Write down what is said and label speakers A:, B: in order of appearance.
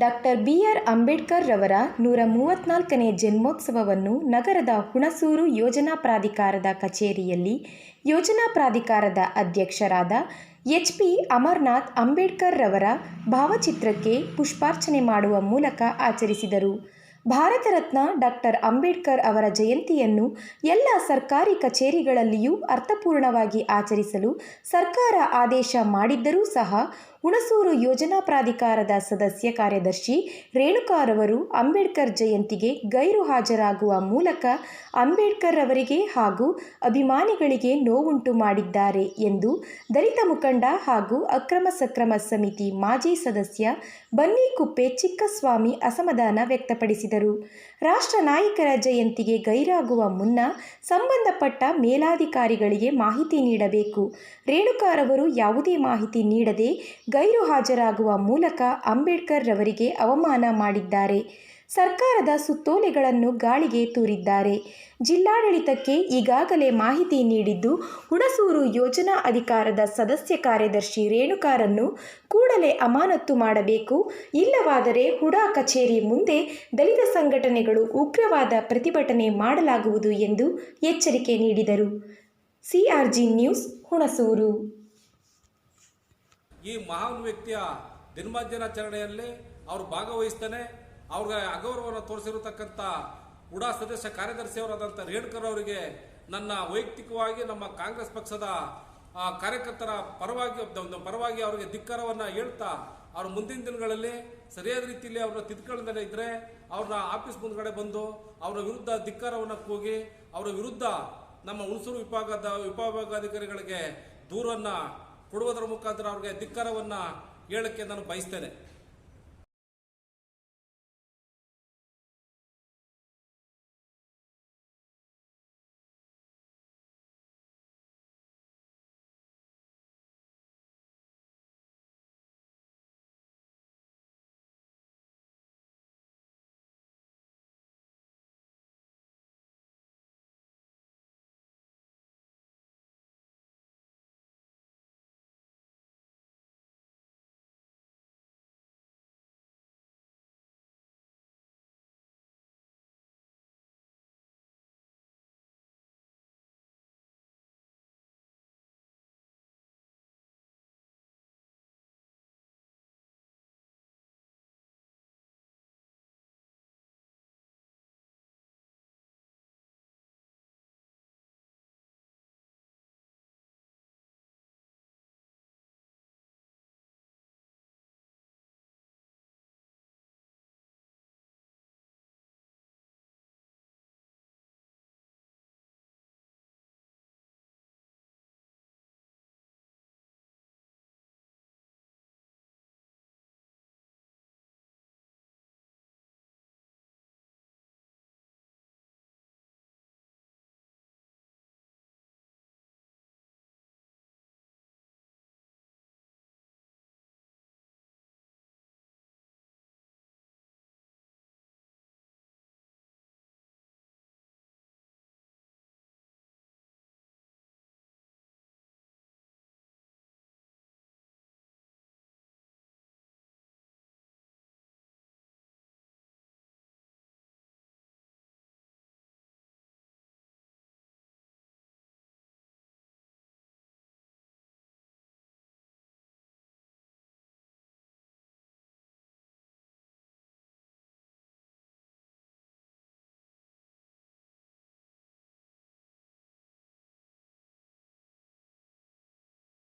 A: Doctor B R Ambedkar ರವರ ನೂರ ಮೂವತ್ತ್ನಾಲ್ಕನೇ ಜನ್ಮೋತ್ಸವವನ್ನು ನಗರದ ಹುಣಸೂರು ಯೋಜನಾ ಪ್ರಾಧಿಕಾರದ ಕಚೇರಿಯಲ್ಲಿ ಯೋಜನಾ ಪ್ರಾಧಿಕಾರದ ಅಧ್ಯಕ್ಷರಾದ ಎಚ್ ಪಿ ಅಮರ್ನಾಥ್ ಅಂಬೇಡ್ಕರ್ ರವರ ಭಾವಚಿತ್ರಕ್ಕೆ ಪುಷ್ಪಾರ್ಚನೆ ಮಾಡುವ ಮೂಲಕ ಆಚರಿಸಿದರು. ಭಾರತ ರತ್ನ ಡಾಕ್ಟರ್ ಅಂಬೇಡ್ಕರ್ ಅವರ ಜಯಂತಿಯನ್ನು ಎಲ್ಲ ಸರ್ಕಾರಿ ಕಚೇರಿಗಳಲ್ಲಿಯೂ ಅರ್ಥಪೂರ್ಣವಾಗಿ ಆಚರಿಸಲು ಸರ್ಕಾರ ಆದೇಶ ಮಾಡಿದ್ದರೂ ಸಹ ಹುಣಸೂರು ಯೋಜನಾ ಪ್ರಾಧಿಕಾರದ ಸದಸ್ಯ ಕಾರ್ಯದರ್ಶಿ ರೇಣುಕಾರವರು ಅಂಬೇಡ್ಕರ್ ಜಯಂತಿಗೆ ಗೈರು ಹಾಜರಾಗುವ ಮೂಲಕ ಅಂಬೇಡ್ಕರ್ ಅವರಿಗೆ ಹಾಗೂ ಅಭಿಮಾನಿಗಳಿಗೆ ನೋವುಂಟು ಮಾಡಿದ್ದಾರೆ ಎಂದು ದಲಿತ ಮುಖಂಡ ಹಾಗೂ ಅಕ್ರಮ ಸಕ್ರಮ ಸಮಿತಿ ಮಾಜಿ ಸದಸ್ಯ ಬನ್ನಿಕುಪ್ಪೆ ಚಿಕ್ಕಸ್ವಾಮಿ ಅಸಮಾಧಾನ ವ್ಯಕ್ತಪಡಿಸಿದರು. ರಾಷ್ಟ್ರ ನಾಯಕರ ಜಯಂತಿಗೆ ಗೈರಾಗುವ ಮುನ್ನ ಸಂಬಂಧಪಟ್ಟ ಮೇಲಾಧಿಕಾರಿಗಳಿಗೆ ಮಾಹಿತಿ ನೀಡಬೇಕು. ರೇಣುಕಾರವರು ಯಾವುದೇ ಮಾಹಿತಿ ನೀಡದೆ ಗೈರು ಹಾಜರಾಗುವ ಮೂಲಕ ಅಂಬೇಡ್ಕರ್ ರವರಿಗೆ ಅವಮಾನ ಮಾಡಿದ್ದಾರೆ. ಸರ್ಕಾರದ ಸುತ್ತೋಲೆಗಳನ್ನು ಗಾಳಿಗೆ ತೂರಿದ್ದಾರೆ. ಜಿಲ್ಲಾಡಳಿತಕ್ಕೆ ಈಗಾಗಲೇ ಮಾಹಿತಿ ನೀಡಿದ್ದು, ಹುಣಸೂರು ಯೋಜನಾ ಅಧಿಕಾರದ ಸದಸ್ಯ ಕಾರ್ಯದರ್ಶಿ ರೇಣುಕಾರನ್ನು ಕೂಡಲೇ ಅಮಾನತ್ತು ಮಾಡಬೇಕು. ಇಲ್ಲವಾದರೆ ಹುಡಾ ಕಚೇರಿ ಮುಂದೆ ದಲಿತ ಸಂಘಟನೆಗಳು ಉಗ್ರವಾದ ಪ್ರತಿಭಟನೆ ಮಾಡಲಾಗುವುದು ಎಂದು ಎಚ್ಚರಿಕೆ ನೀಡಿದರು. CRG news, Hunsur.
B: ಈ ಮಹಾನ್ ವ್ಯಕ್ತಿಯ ದಿನಮಾಧ್ಯನಾಚರಣೆಯಲ್ಲಿ ಅವರು ಭಾಗವಹಿಸ್ತಾನೆ, ಅವ್ರಿಗೆ ಅಗೌರವವನ್ನು ತೋರಿಸಿರತಕ್ಕಂಥ ಉಡಾ ಸದಸ್ಯ ಕಾರ್ಯದರ್ಶಿಯವರಾದಂಥ ರೇಣುಕರ್ ಅವರಿಗೆ ನನ್ನ ವೈಯಕ್ತಿಕವಾಗಿ ನಮ್ಮ ಕಾಂಗ್ರೆಸ್ ಪಕ್ಷದ ಕಾರ್ಯಕರ್ತರ ಪರವಾಗಿ ಪರವಾಗಿ ಅವರಿಗೆ ಧಿಕ್ಕರವನ್ನು ಹೇಳ್ತಾ ಅವ್ರ ಮುಂದಿನ ದಿನಗಳಲ್ಲಿ ಸರಿಯಾದ ರೀತಿಯಲ್ಲಿ ಅವ್ರನ್ನ ತಿದ್ಕೊಳ್ಳದೇ ಇದ್ದರೆ ಅವ್ರನ್ನ ಆಫೀಸ್ ಮುಂದ್ಗಡೆ ಬಂದು ಅವರ ವಿರುದ್ಧ ಧಿಕ್ಕಾರವನ್ನು ಕೂಗಿ ಅವರ ವಿರುದ್ಧ ನಮ್ಮ ಹುಣಸೂರು ವಿಭಾಗದ ವಿಭಾಗಾಧಿಕಾರಿಗಳಿಗೆ ದೂರನ್ನ ಕೊಡುವುದರ ಮುಖಾಂತರ ಅವ್ರಿಗೆ ಧಿಕ್ಕಾರವನ್ನ ಹೇಳಕ್ಕೆ ನಾನು ಬಯಸ್ತೇನೆ.